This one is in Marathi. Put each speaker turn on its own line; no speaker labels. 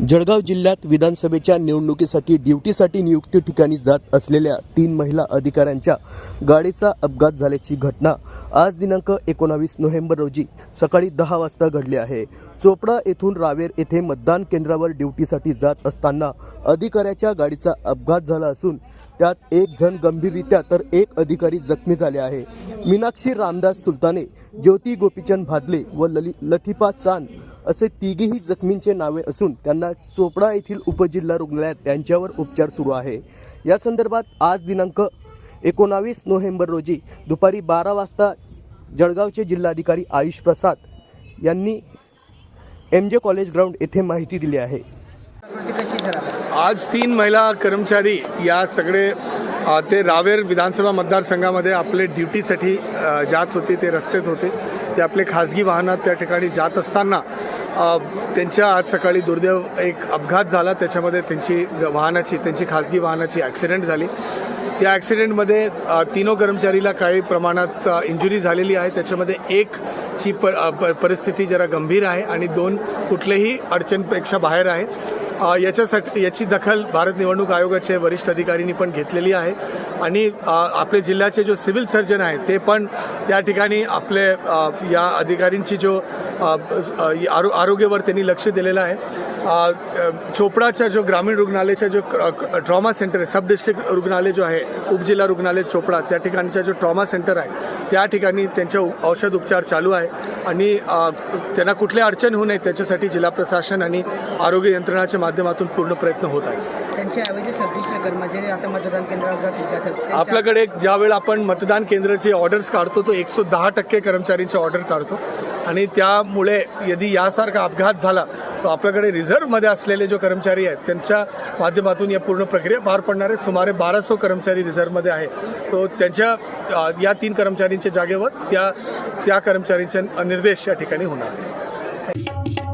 जळगाव जिल्ह्यात विधानसभेच्या निवडणुकीसाठी ड्युटीसाठी नियुक्ती ठिकाणी जात असलेल्या तीन महिला अधिकाऱ्यांच्या गाडीचा अपघात झाल्याची घटना आज दिनांक एकोणावीस नोव्हेंबर रोजी सकाळी दहा वाजता घडली आहे. चोपडा येथून रावेर येथे मतदान केंद्रावर ड्युटीसाठी जात असताना अधिकाऱ्याच्या गाडीचा अपघात झाला असून त्यात एक जण गंभीररित्या तर एक अधिकारी जखमी झाले आहे. मीनाक्षी रामदास सुलताने ज्योती गोपीचंद भादले व लली लथिफा चांद असे तिघेही जखमींचे नावे असून त्यांना चोपडा येथील उपजिल्हा रुग्णालयात त्यांच्यावर उपचार सुरू आहे. या संदर्भात आज दिनांक एकोणावीस नोव्हेंबर रोजी दुपारी बारा वाजता जळगावचे जिल्हाधिकारी आयुष प्रसाद यांनी एम जे कॉलेज ग्राउंड येथे माहिती दिली आहे.
आज तीन महिला कर्मचारी या सगळे ते रावेर विधानसभा मतदारसंघामध्ये आपले ड्युटीसाठी जात होते ते रस्तेच होते. ते आपले खाजगी वाहनात त्या ठिकाणी जात असताना त्यांच्या आज सकाळी दुर्दैव एक अपघात झाला. त्याच्यामध्ये त्यांची वाहनाची त्यांची खाजगी वाहनाची ॲक्सिडेंट झाली. त्या ॲक्सिडेंटमध्ये अ, तीनो कर्मचारीला काही प्रमाणात इंजुरी झालेली आहे. त्याच्यामध्ये एकची प प- परिस्थिती जरा गंभीर आहे आणि दोन कुठलेही अडचणपेक्षा बाहेर आहे. याच्यासाठी याची दखल भारत निवडणूक आयोगाचे वरिष्ठ अधिकारींनी पण घेतलेली आहे. आणि आपले जिल्ह्याचे जो सिव्हिल सर्जन आहेत ते पण त्या ठिकाणी आपले या अधिकारींची जो आरो आरोग्यावर त्यांनी लक्ष दिलेलं आहे. चोपडाच्या जो ग्रामीण रुग्णालयाचा जो ट्रॉमा सेंटर आहे सब डिस्ट्रिक्ट रुग्णालय जो आहे उपजिल्हा रुग्णालय चोपडा त्या ठिकाणचा जो ट्रॉमा सेंटर आहे त्या ठिकाणी त्यांच्या उ- औषध उपचार चालू आहे. आणि त्यांना कुठली अडचण होऊ नये त्याच्यासाठी जिल्हा प्रशासन आणि आरोग्य यंत्रणाच्या माध्यमातून पूर्ण प्रयत्न होत आहे. आपल्याकडे ज्यावेळेला आपण मतदान केंद्राचे ऑर्डर्स काढतो तो एकशे दहा टक्के कर्मचाऱ्यांचे ऑर्डर काढतो. आणि त्यामुळे यदि यासारखा अपघात झाला तर आपल्याकडे रिझर्व्हमध्ये असलेले जो कर्मचारी आहेत त्यांच्या माध्यमातून या पूर्ण प्रक्रिया पार पडणार आहे. सुमारे बाराशे कर्मचारी रिझर्व्हमध्ये आहे. तो त्यांच्या या तीन कर्मचाऱ्यांच्या जागेवर त्या त्या कर्मचाऱ्यांचे निर्देश या ठिकाणी होणार आहे